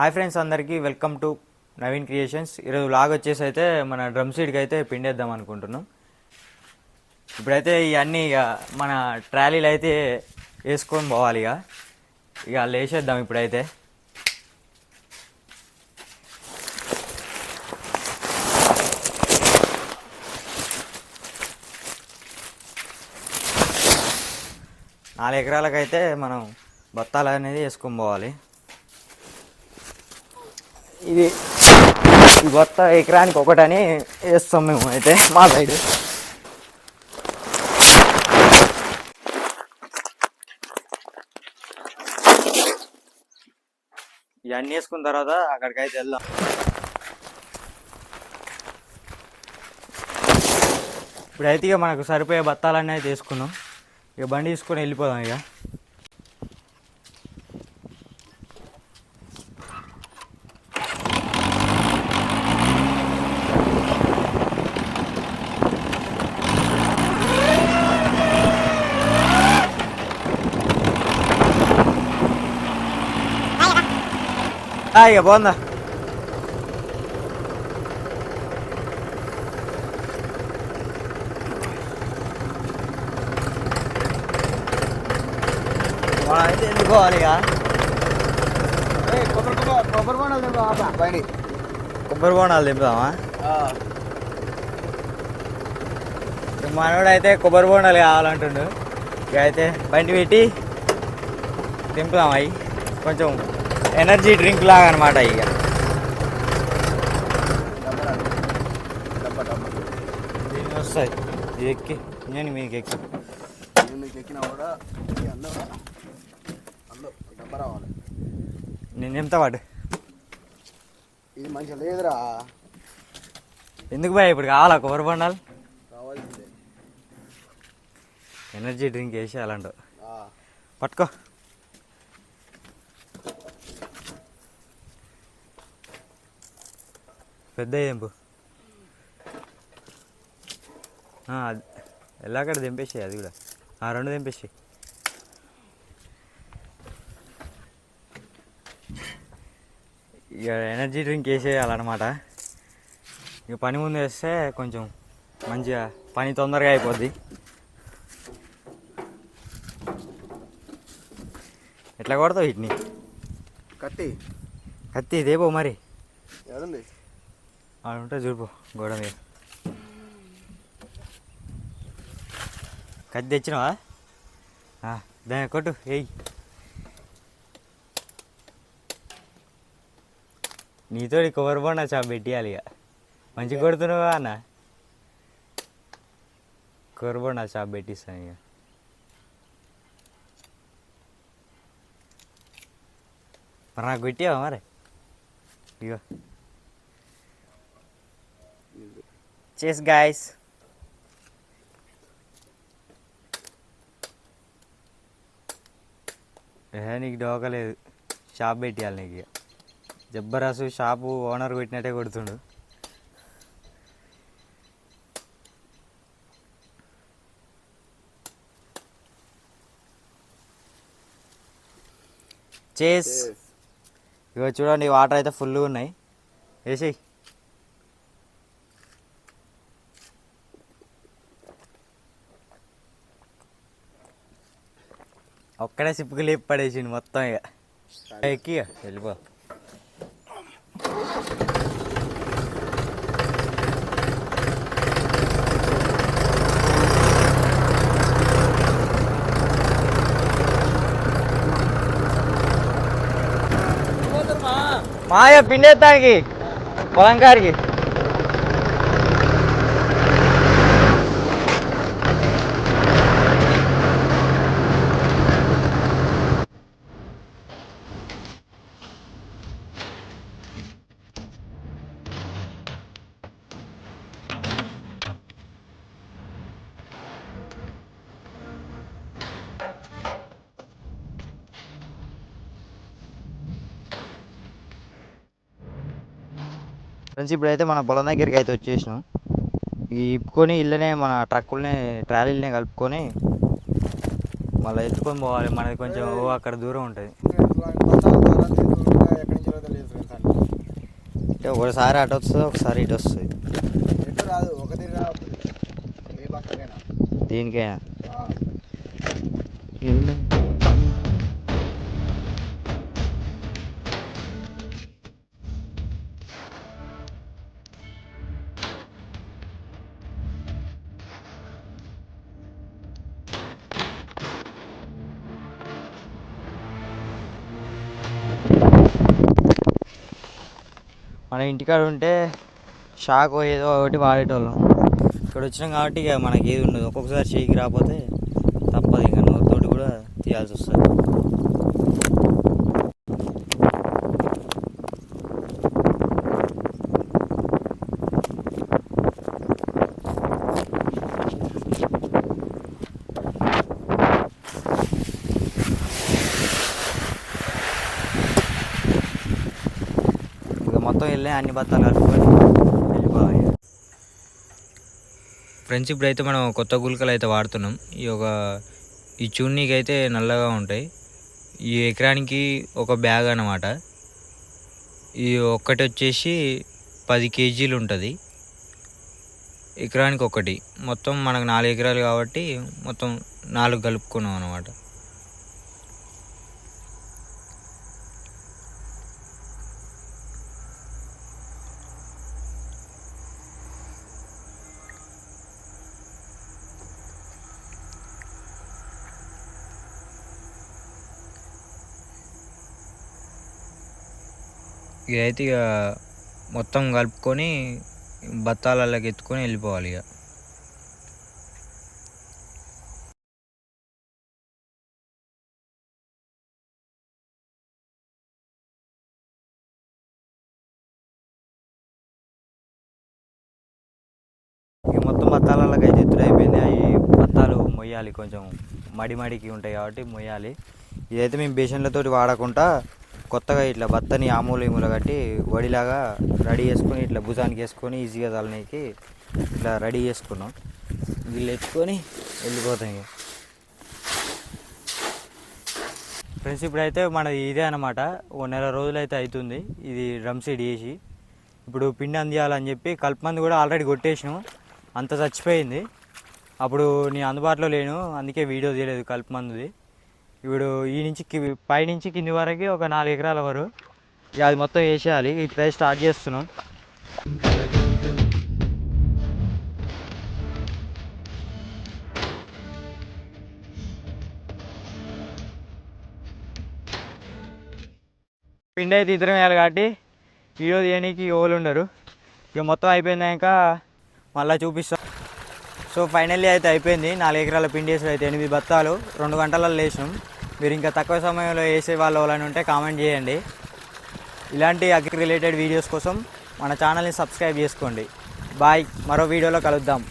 Hi friends అందరికీ welcome to Naveen creations. ఈరోజు log వచ్చేసి అయితే మన డ్రమ్ సీడ్కి అయితే పిండేద్దాం అనుకుంటున్నాం. ఇప్పుడైతే ఇవన్నీ ఇక మన ట్రాలీలు అయితే వేసుకొని పోవాలి ఇక. ఇక లేసేద్దాం ఇప్పుడైతే. నాలుగు ఎకరాలకైతే మనం బత్తాలు అనేది వేసుకొని పోవాలి. ఇది ఈ బత్త ఎకరానికి ఒకటని వేస్తాం మేము అయితే మా సైడ్. ఇవన్నీ వేసుకున్న తర్వాత అక్కడికైతే వెళ్దాం. ఇప్పుడైతే ఇక మనకు సరిపోయే బత్తాలన్నీ అయితే వేసుకున్నాం. ఇక బండి తీసుకొని వెళ్ళిపోదాం ఇక. ఇక బాగుందా మనం అయితే వెళ్ళిపోవాలి ఇక కొబ్బరి అబ్బా? బండి కొబ్బరి బోనాలు దింపుదామా మనోడు అయితే కొబ్బరి బోండాలు కావాలంటుండు ఇక అయితే బండి పెట్టి దింపుదాం అవి కొంచెం ఎనర్జీ డ్రింక్ లాగా అనమాట ఇక వస్తాయి. ఎక్కి నేను మీకు ఎక్కి. నేను మీకు ఎక్కినా కూడా డబ్బా రావాలి. నేను ఎంత వాడు. ఇది మంచిగా లేదురా. ఎందుకు భయ ఇప్పుడు కావాలా కొబ్బరి బొండాలు? కావాల్సిందే. ఎనర్జీ డ్రింక్ వేసి అలాంటి ఆ, పట్టుకో. పెద్ద దింపు ఎలాగడ దింపేసి అది కూడా. ఆ రెండు దింపేసి ఇక ఎనర్జీ డ్రింక్ వేసేయాలన్నమాట. ఇక పని ముందు వేస్తే కొంచెం మంచిగా పని తొందరగా అయిపోద్ది. ఎట్లా కొడతావు వీటిని? కత్తి. కత్తి ఇదేపో మరి. ఆడ ఉంటే చూడిపో గోడ మీద కత్తి తెచ్చినావా ఆ, దాన్ని కొట్టు ఏయ్ నీతో కొబ్బరి బొండ చాప్ పెట్టియాలి ఇక మంచిగా కొడుతున్నావా అన్న కొబ్బరి బొండ చాప్ పెట్టిస్తాను ఇక మరి నాకు పెట్టావా మరి ఇగో చేస్ గాయస్ ఏ నీకు డోకలేదు షాప్ పెట్టియాలి నీకు ఇక జబ్బరాసు షాపు ఓనర్ పెట్టినట్టే కొడుతుండు. చేస్ ఇగో చూడండి వాటర్ అయితే ఫుల్గా ఉన్నాయి వేసేయి ఒక్కడే సిప్పుకు లేపి పడేసిండు మొత్తం ఇక. ఎక్కి ఇక వెళ్ళిపో. మాయ పిండేస్తానికి పొలం ఫ్రెండ్స్ ఇప్పుడైతే మన పొలం దగ్గరికి అయితే వచ్చేసినాం. ఈ ఇప్పుకొని ఇళ్ళనే మన ట్రక్కులనే ట్రాలీలనే కలుపుకొని మళ్ళీ ఎత్తుకొని పోవాలి. మనది కొంచెం అక్కడ దూరం ఉంటుంది. అంటే ఒకసారి అటు వస్తుంది ఒకసారి ఇటు వస్తుంది? ఎటు మన ఇంటికాడ ఉంటే షాక్ ఏదో ఒకటి వాడేటోళ్ళం. ఇక్కడ వచ్చినాం కాబట్టి ఇక మనకి ఏది ఉండదు. ఒక్కొక్కసారి చేయికి రాకపోతే తప్పదు. ఇక నోటితోటి కూడా తీయాల్సి వస్తుంది ఇక మొత్తం వెళ్ళి అన్ని బత్తాలు కలుపుకొని వెళ్ళిపోవాలి. ఫ్రెండ్స్ ఇప్పుడైతే మనం కొత్త గుల్కలు అయితే వాడుతున్నాం. ఈ ఒక ఈ చూన్నీకి అయితే నల్లగా ఉంటాయి. ఈ ఎకరానికి ఒక బ్యాగ్ అన్నమాట. ఈ ఒక్కటి వచ్చేసి పది కేజీలు ఉంటుంది. ఎకరానికి ఒకటి. మొత్తం మనకు నాలుగు ఎకరాలు కాబట్టి మొత్తం నాలుగు కలుపుకున్నాం అనమాట ఇదైతే ఇక మొత్తం కలుపుకొని బత్తాలలోకి ఎత్తుకొని వెళ్ళిపోవాలి ఇక ఇక మొత్తం బత్తాలలోకి అయితే ఎత్తుడు అయిపోయింది. అవి బత్తాలు మొయ్యాలి. కొంచెం మడి మడికి ఉంటాయి కాబట్టి మొయ్యాలి. ఇదైతే మేము బేషన్లతోటి వాడకుండా కొత్తగా ఇట్లా బత్తని ఆమూలు ఈమూలు కట్టి వడిలాగా రెడీ చేసుకొని ఇట్లా భుజానికి వేసుకొని ఈజీగా తలనీకి ఇట్లా రెడీ చేసుకున్నాం. వీళ్ళు ఎత్తుకొని వెళ్ళిపోతాం ఇక. ఫ్రెండ్స్ ఇప్పుడైతే మనది ఇదే అనమాట ఓ నెల రోజులు అయితే అవుతుంది ఇది డ్రమ్ సీడ్ వేసి ఇప్పుడు పిండి అందియాలని చెప్పి కల్పమంది కూడా ఆల్రెడీ కొట్టేసినాం. అంత చచ్చిపోయింది. అప్పుడు నేను అందుబాటులో లేను అందుకే వీడియో తీయలేదు కల్పమందుది ఇప్పుడు ఈ నుంచి పై నుంచి కింది వరకు ఒక నాలుగు ఎకరాల వరకు ఇక అది మొత్తం వేసేయాలి. ఇప్పుడే స్టార్ట్ చేస్తున్నాం. పిండి అయితే ఇద్దరం వేయాలి కాబట్టి వీడియో తీయడానికి ఓళ్ళు ఉండరు. ఇక మొత్తం అయిపోయినాక మళ్ళీ చూపిస్తాను సో ఫైనల్లీ అయితే అయిపోయింది. నాలుగు ఎకరాల పిండి వేసుడు అయితే ఎనిమిది బత్తాలు. రెండు గంటలలో వేసినాం మీరు ఇంకా తక్కువ సమయంలో వేసే వాళ్ళు ఎవరైనా ఉంటే కామెంట్ చేయండి. ఇలాంటి అగ్రి రిలేటెడ్ వీడియోస్ కోసం మన ఛానల్ని సబ్స్క్రైబ్ చేసుకోండి. బాయ్ మరో వీడియోలో కలుద్దాం.